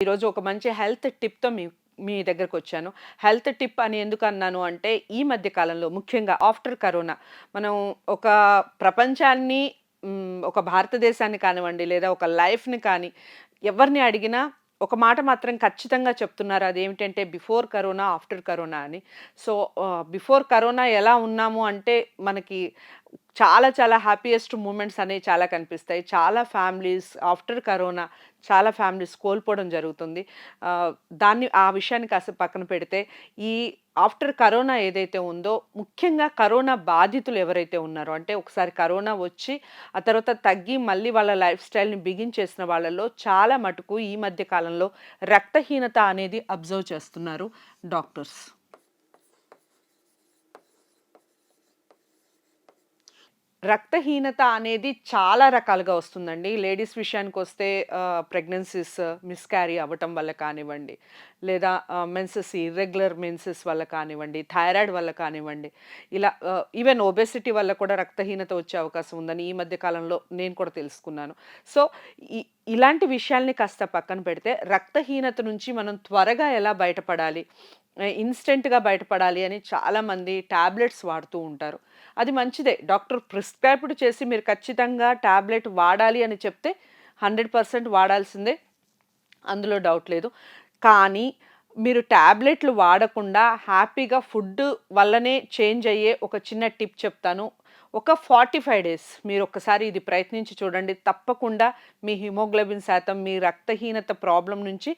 ఈరోజు ఒక మంచి హెల్త్ టిప్తో మీ మీ దగ్గరకు వచ్చాను. హెల్త్ టిప్ అని ఎందుకు అన్నాను అంటే ఈ మధ్య కాలంలో ముఖ్యంగా ఆఫ్టర్ కరోనా మనం ఒక ప్రపంచాన్ని ఒక భారతదేశాన్ని కానివ్వండి లేదా ఒక లైఫ్ని కానీ ఎవరిని అడిగినా ఒక మాట మాత్రం ఖచ్చితంగా చెప్తున్నారు. అదేమిటంటే బిఫోర్ కరోనా ఆఫ్టర్ కరోనా అని. సో బిఫోర్ కరోనా ఎలా ఉన్నాము అంటే మనకి చాలా చాలా హ్యాపీయెస్ట్ మూమెంట్స్ అనేవి చాలా కనిపిస్తాయి. చాలా ఫ్యామిలీస్ ఆఫ్టర్ కరోనా చాలా ఫ్యామిలీస్ కోల్పోవడం జరుగుతుంది. దాన్ని ఆ విషయాన్ని కాస్త పక్కన పెడితే ఈ ఆఫ్టర్ కరోనా ఏదైతే ఉందో ముఖ్యంగా కరోనా బాధితులు ఎవరైతే ఉన్నారో అంటే ఒకసారి కరోనా వచ్చి ఆ తర్వాత తగ్గి మళ్ళీ వాళ్ళ లైఫ్ స్టైల్ని బిగించేసిన వాళ్ళలో చాలా మటుకు ఈ మధ్య కాలంలో రక్తహీనత అనేది అబ్జర్వ్ చేస్తున్నారు డాక్టర్స్. రక్తహీనత అనేది చాలా రకాలుగా వస్తుందండి. లేడీస్ విషయానికి వస్తే ప్రెగ్నెన్సీస్ మిస్క్యారీ అవ్వటం వల్ల కానివ్వండి లేదా మెన్సెస్ ఇర్రెగ్యులర్ మెన్సెస్ వల్ల కానివ్వండి థైరాయిడ్ వల్ల కానివ్వండి ఇలా ఈవెన్ ఒబెసిటీ వల్ల కూడా రక్తహీనత వచ్చే అవకాశం ఉందని ఈ మధ్య కాలంలో నేను కూడా తెలుసుకున్నాను. సో ఈ ఇలాంటి విషయాల్ని కాస్త పక్కన పెడితే రక్తహీనత నుంచి మనం త్వరగా ఎలా బయటపడాలి ఇన్స్టెంట్గా బయటపడాలి అని చాలామంది ట్యాబ్లెట్స్ వాడుతూ ఉంటారు. అది మంచిదే. డాక్టర్ ప్రిస్క్రైబ్డ్ చేసి మీరు ఖచ్చితంగా ట్యాబ్లెట్ వాడాలి అని చెప్తే హండ్రెడ్ పర్సెంట్ వాడాల్సిందే. అందులో డౌట్ లేదు. కానీ మీరు ట్యాబ్లెట్లు వాడకుండా హ్యాపీగా ఫుడ్ వల్లనే చేంజ్ అయ్యే ఒక చిన్న టిప్ చెప్తాను. ఒక ఫార్టీ ఫైవ్ డేస్ మీరు ఒక్కసారి ఇది ప్రయత్నించి చూడండి. తప్పకుండా మీ హిమోగ్లోబిన్ శాతం మీ రక్తహీనత ప్రాబ్లం నుంచి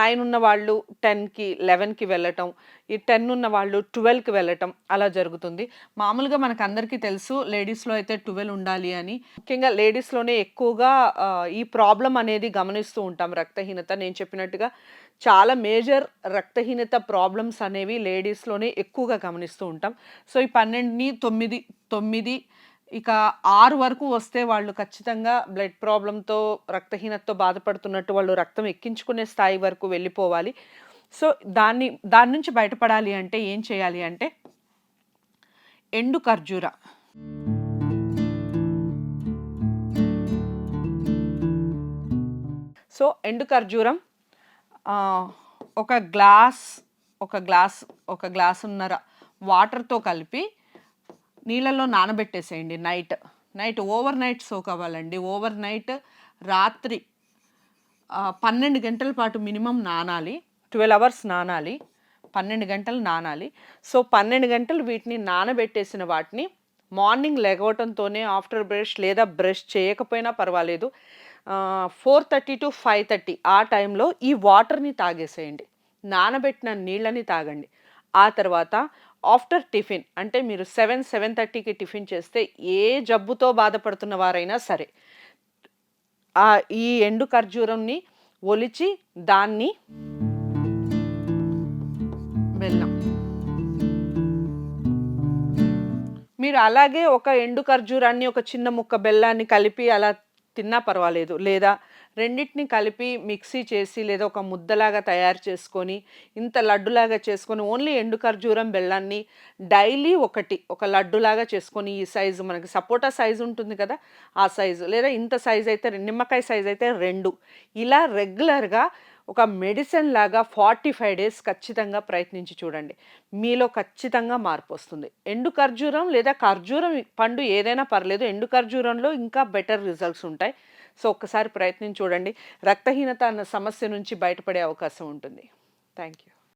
నైన్ ఉన్న వాళ్ళు టెన్కి లెవెన్కి వెళ్ళటం ఈ టెన్ ఉన్న వాళ్ళు ట్వెల్వ్కి వెళ్ళటం అలా జరుగుతుంది. మామూలుగా మనకు అందరికీ తెలుసు లేడీస్లో అయితే ట్వెల్వ్ ఉండాలి అని. ముఖ్యంగా లేడీస్లోనే ఎక్కువగా ఈ ప్రాబ్లం అనేది గమనిస్తూ ఉంటాం రక్తహీనత. నేను చెప్పినట్టుగా చాలా మేజర్ రక్తహీనత ప్రాబ్లమ్స్ అనేవి లేడీస్లోనే ఎక్కువగా గమనిస్తూ ఉంటాం. సో ఈ పన్నెండుని తొమ్మిది తొమ్మిది ఇక ఆరు వరకు వస్తే వాళ్ళు ఖచ్చితంగా బ్లడ్ ప్రాబ్లంతో రక్తహీనతతో బాధపడుతున్నట్టు వాళ్ళు రక్తం ఎక్కించుకునే స్థాయి వరకు వెళ్ళిపోవాలి. సో దాన్ని దాని నుంచి బయటపడాలి అంటే ఏం చేయాలి అంటే ఎండు ఖర్జూర. సో ఎండు ఖర్జూరం ఒక గ్లాస్ ఒక గ్లాస్ ఒక గ్లాసున్నర వాటర్తో కలిపి నీళ్ళల్లో నానబెట్టేసేయండి night. Night overnight soak అవ్వాలండి. ఓవర్ నైట్ రాత్రి పన్నెండు గంటల పాటు మినిమం నానాలి. ట్వెల్వ్ అవర్స్ నానాలి. పన్నెండు గంటలు నానాలి. సో పన్నెండు గంటలు వీటిని నానబెట్టేసిన వాటిని మార్నింగ్ లెగవటంతోనే ఆఫ్టర్ బ్రష్ లేదా బ్రష్ చేయకపోయినా పర్వాలేదు. Four thirty to five thirty ఆ టైంలో ఈ వాటర్ని తాగేసేయండి. నానబెట్టిన నీళ్ళని తాగండి. ఆ తర్వాత ఆఫ్టర్ టిఫిన్ అంటే మీరు సెవెన్ సెవెన్ థర్టీకి టిఫిన్ చేస్తే ఏ జబ్బుతో బాధపడుతున్న వారైనా సరే ఈ ఎండు ఖర్జూరంని ఒలిచి దాన్ని బెల్లం మీరు అలాగే ఒక ఎండు ఖర్జూరాన్ని ఒక చిన్న ముక్క బెల్లాన్ని కలిపి అలా తిన్నా పర్వాలేదు. లేదా రెండింటిని కలిపి మిక్సీ చేసి లేదా ఒక ముద్దలాగా తయారు చేసుకొని ఇంత లడ్డులాగా చేసుకొని ఓన్లీ ఎండు ఖర్జూరం బెల్లాన్ని డైలీ ఒకటి ఒక లడ్డులాగా చేసుకొని ఈ సైజు మనకి సపోటా సైజు ఉంటుంది కదా ఆ సైజు. లేదా ఇంత సైజు అయితే నిమ్మకాయ సైజు అయితే రెండు. ఇలా రెగ్యులర్గా ఒక మెడిసిన్ లాగా ఫార్టీ ఫైవ్ డేస్ ఖచ్చితంగా ప్రయత్నించి చూడండి. మీలో ఖచ్చితంగా మార్పు వస్తుంది. ఎండు ఖర్జూరం లేదా ఖర్జూరం పండు ఏదైనా పర్లేదు ఎండు ఖర్జూరంలో ఇంకా బెటర్ రిజల్ట్స్ ఉంటాయి. సో ఒక్కసారి ప్రయత్నించి చూడండి. రక్తహీనత అన్న సమస్య నుంచి బయటపడే అవకాశం ఉంటుంది. Thank you